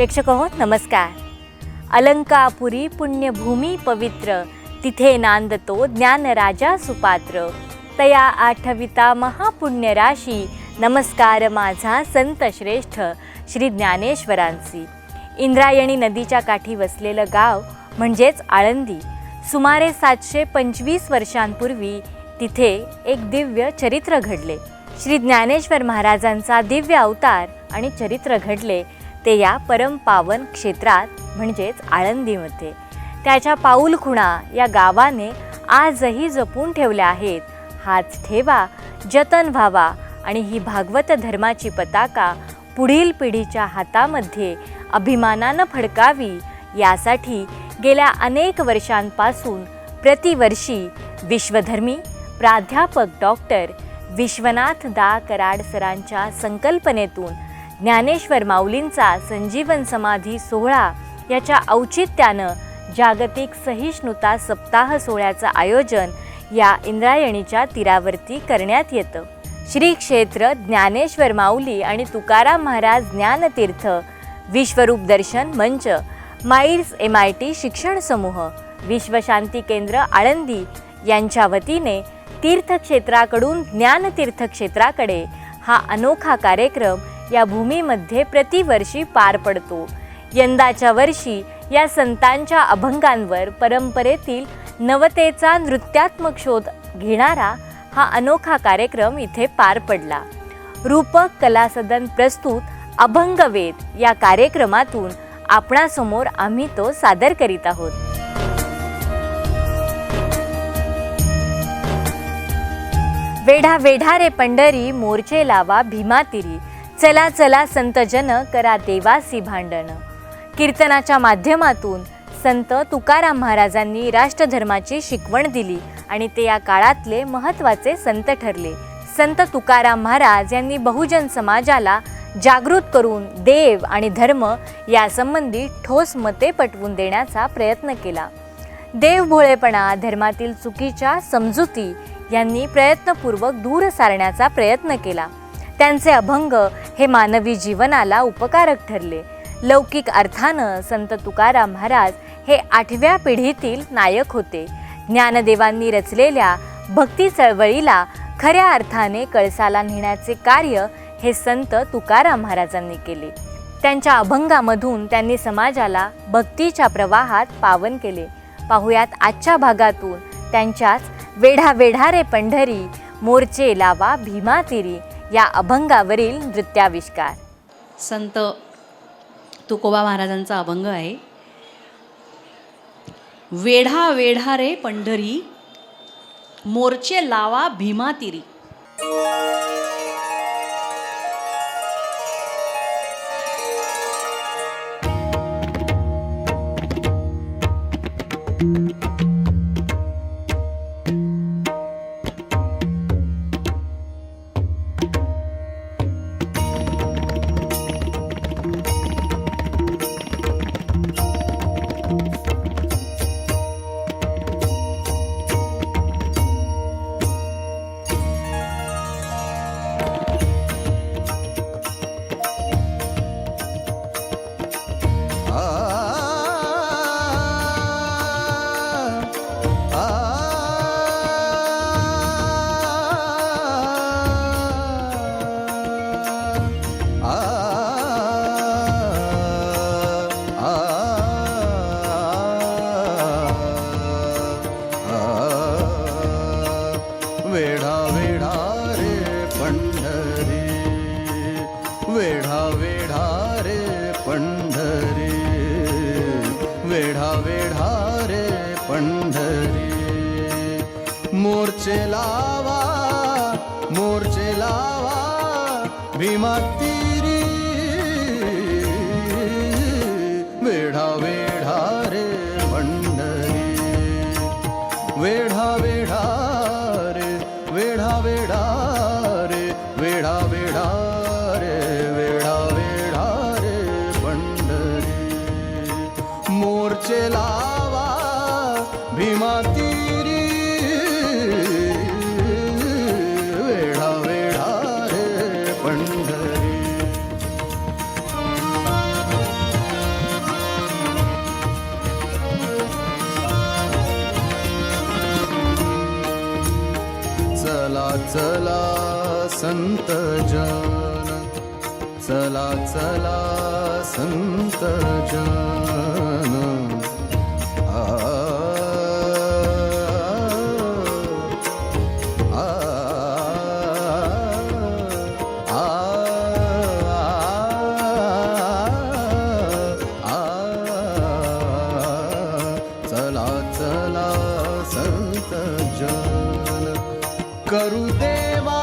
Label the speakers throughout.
Speaker 1: प्रेक्षक हो नमस्कार. अलंकापुरी पुण्यभूमी पवित्र तिथे नांदतो ज्ञानराजा सुपात्र. तया आठविता महापुण्य राशी नमस्कार माझा संत श्रेष्ठ श्री ज्ञानेश्वरांची इंद्रायणी नदीच्या काठी वसलेलं गाव म्हणजेच आळंदी. सुमारे सातशे पंचवीस वर्षांपूर्वी तिथे एक दिव्य चरित्र घडले. श्री ज्ञानेश्वर महाराजांचा दिव्य अवतार आणि चरित्र घडले. ते या परमपावन क्षेत्रात म्हणजेच आळंदीमध्ये. त्याच्या पाऊलखुणा या गावाने आजही जपून ठेवल्या आहेत. हाच ठेवा जतन व्हावा आणि ही भागवत धर्माची पताका पुढील पिढीच्या हातामध्ये अभिमानानं फडकावी यासाठी गेल्या अनेक वर्षांपासून प्रतिवर्षी विश्वधर्मी प्राध्यापक डॉक्टर विश्वनाथ दा कराड सरांच्या संकल्पनेतून ज्ञानेश्वर माऊलींचा संजीवन समाधी सोहळा याच्या औचित्यानं जागतिक सहिष्णुता सप्ताह सोहळ्याचं आयोजन या इंद्रायणीच्या तीरावरती करण्यात येतं. श्री क्षेत्र ज्ञानेश्वर माऊली आणि तुकाराम महाराज ज्ञानतीर्थ विश्वरूप दर्शन मंच माईल्स एम आय टी शिक्षण समूह विश्वशांती केंद्र आळंदी यांच्या वतीने तीर्थक्षेत्राकडून ज्ञानतीर्थ क्षेत्राकडे हा अनोखा कार्यक्रम या भूमीमध्ये प्रतिवर्षी पार पडतो. यंदाच्या वर्षी या संतांच्या अभंगांवर परंपरेतील नवतेचा नृत्यात्मक शोध घेणारा हा अनोखा कार्यक्रम इथे पार पडला. रूपक कलासदन प्रस्तुत अभंगवेद या कार्यक्रमातून आपणासमोर आम्ही तो सादर करीत आहोत. वेढा वेढा रे पंढरी मोर्चे लावा भीमातिरी चला चला संत जन करा देवासी भांडण. कीर्तनाच्या माध्यमातून संत तुकाराम महाराजांनी राष्ट्रधर्माची शिकवण दिली आणि ते या काळातले महत्त्वाचे संत ठरले. संत तुकाराम महाराज यांनी बहुजन समाजाला जागृत करून देव आणि धर्म यासंबंधी ठोस मते पटवून देण्याचा प्रयत्न केला. देव भोळेपणा धर्मातील चुकीच्या समजुती यांनी प्रयत्नपूर्वक दूर सारण्याचा प्रयत्न केला. त्यांचे अभंग हे मानवी जीवनाला उपकारक ठरले. लौकिक अर्थानं संत तुकाराम महाराज हे आठव्या पिढीतील नायक होते. ज्ञानदेवांनी रचलेल्या भक्ती चळवळीला खऱ्या अर्थाने कळसाला नेण्याचे कार्य हे संत तुकाराम महाराजांनी केले. त्यांच्या अभंगामधून त्यांनी समाजाला भक्तीच्या प्रवाहात पावन केले. पाहुयात आजच्या भागातून त्यांच्याच वेढा वेढारे पंढरी मोर्चे लावा भीमातिरी या अभंगावरील नृत्याविष्कार.
Speaker 2: संत तुकोबा महाराजांचा अभंग आहे. वेढा वेढा रे पंढरी मोर्चे लावा भीमातिरी
Speaker 3: मोर्चे भीमा तिरी. वेढा वेढा रे पंढरी वेढा वेढा रे वेढा वेढा रे वेढा वेढा रे वेढा वेढा रे पंढरी मोर्चे लावा भीमा चला संत जन चला चला संत जन चला चला संत जन करू देवा.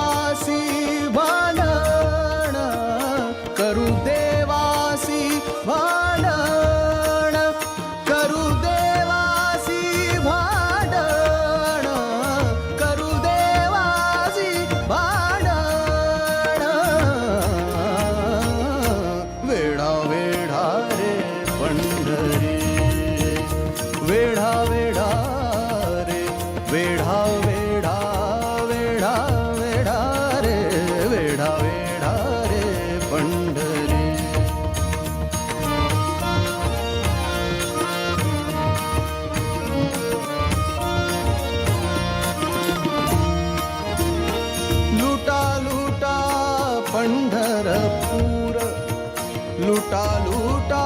Speaker 3: पंढरपूर. लुटा लुटा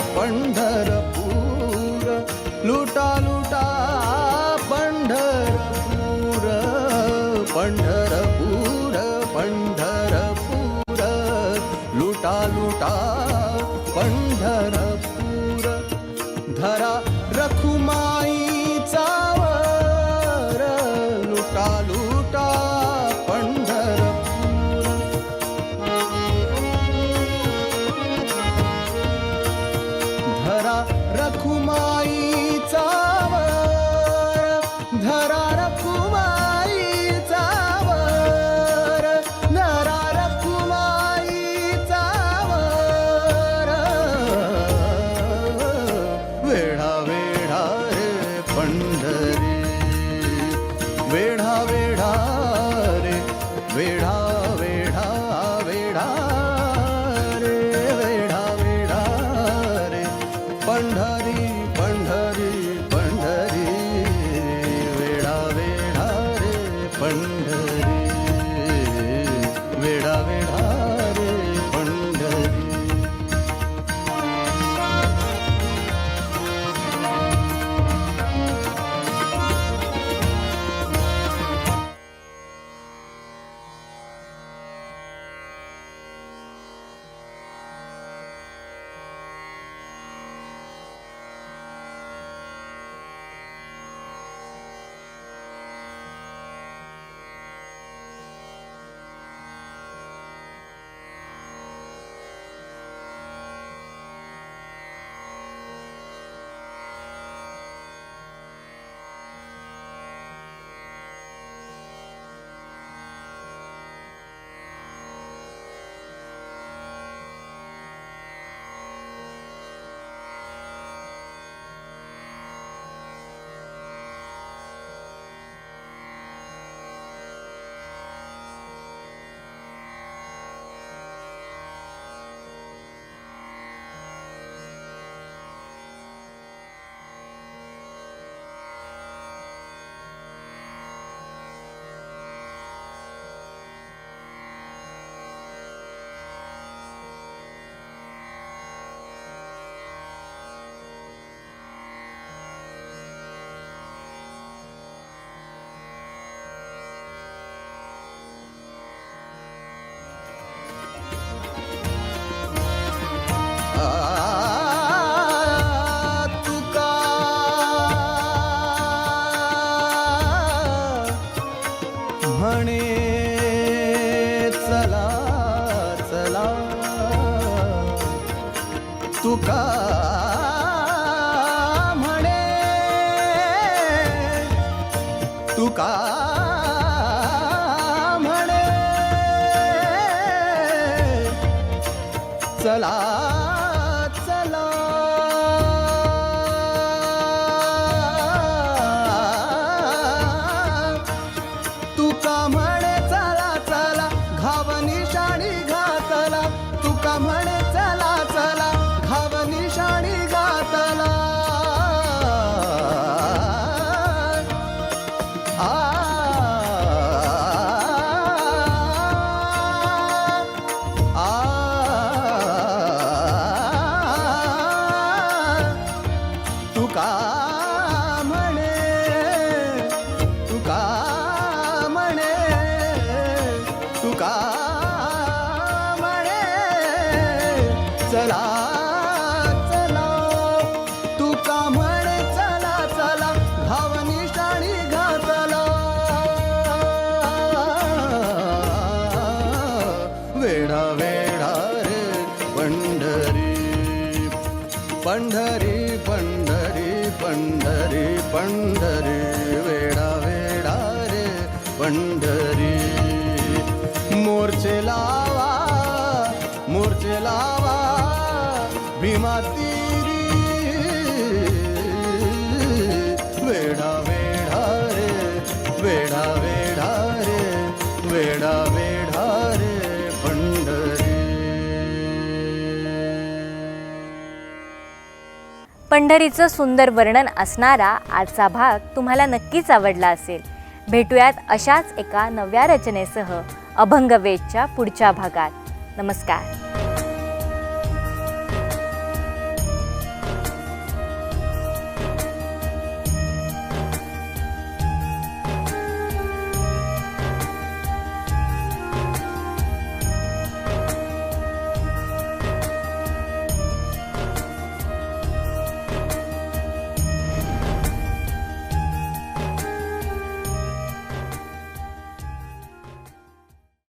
Speaker 3: पंढरपूर. लुटा लुटा पंढरपूर. पंढरपूर पंढरपूर. लुटा लुटा पंढरपूर. धरा रखू ಸಲಾ का म्हणे चला चला तुका म्हणे चला चला घावनी शाणी घातला. वेडा वेडा रे पंढरी पंढरी पंढरी पंढरी पंढरी वेडा वेडा रे पंढरी. लावा मोर्चे लावा भीमा तीरी. वेढा वेडा रे वेढा वेढा रे वेढा वेढा रे पंढरी.
Speaker 1: पंढरीचं सुंदर वर्णन असणारा आजचा भाग तुम्हाला नक्कीच आवडला असेल. भेटूयात अशाच एका नव्या रचनेसह. अभंगवेदच्या पुढच्या भागात. नमस्कार.